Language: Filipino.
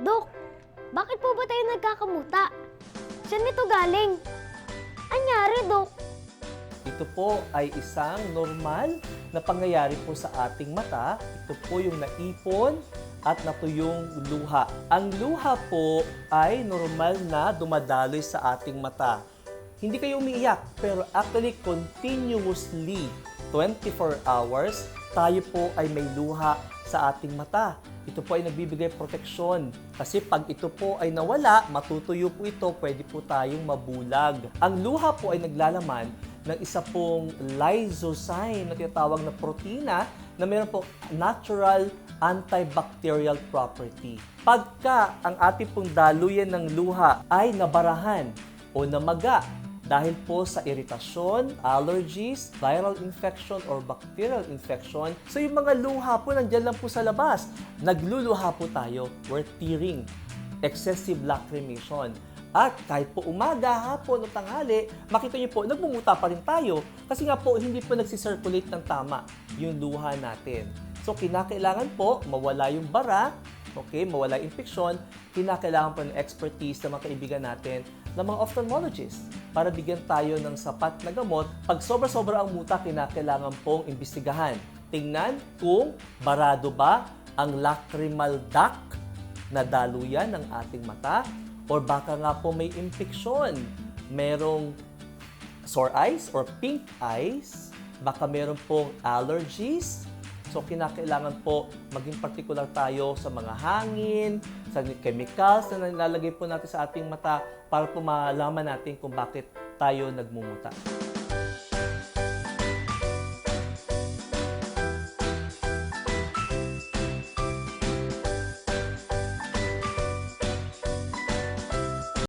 Dok, bakit po ba tayo nagkakamuta? Saan ito galing? Anyari, Dok? Ito po ay isang normal na pangyayari po sa ating mata. Ito po yung naipon at natuyong luha. Ang luha po ay normal na dumadaloy sa ating mata. Hindi kayo umiiyak, pero actually continuously, 24 hours, tayo po ay may luha sa ating mata. Ito po ay nagbibigay proteksyon. Kasi pag ito po ay nawala, matutuyo po ito, pwede po tayong mabulag. Ang luha po ay naglalaman ng isa pong lysozyme na tinatawag na protina na mayroon po natural antibacterial property. Pagka ang ating pong daluyan ng luha ay nabarahan o namaga dahil po sa iritasyon, allergies, viral infection, or bacterial infection. So yung mga luha po nandyan lang po sa labas. Nagluluha po tayo. We're tearing. Excessive lacrimation. At kahit po umaga, hapon o tanghali, makita niyo po, nagmumuta pa rin tayo. Kasi nga po, hindi po nagsisirculate ng tama yung luha natin. So, kinakailangan po mawala yung bara, okay, mawala infeksyon, kinakailangan po ng expertise ng mga kaibigan natin ng mga ophthalmologists para bigyan tayo ng sapat na gamot. Pag sobra-sobra ang muta, kinakailangan pong imbestigahan. Tingnan kung barado ba ang lacrimal duct na daluyan ng ating mata or baka nga po may infeksyon. Merong sore eyes or pink eyes, baka meron pong allergies. So, kinakailangan po maging particular tayo sa mga hangin, sa chemicals na nilalagay po natin sa ating mata para po malaman natin kung bakit tayo nagmumuta.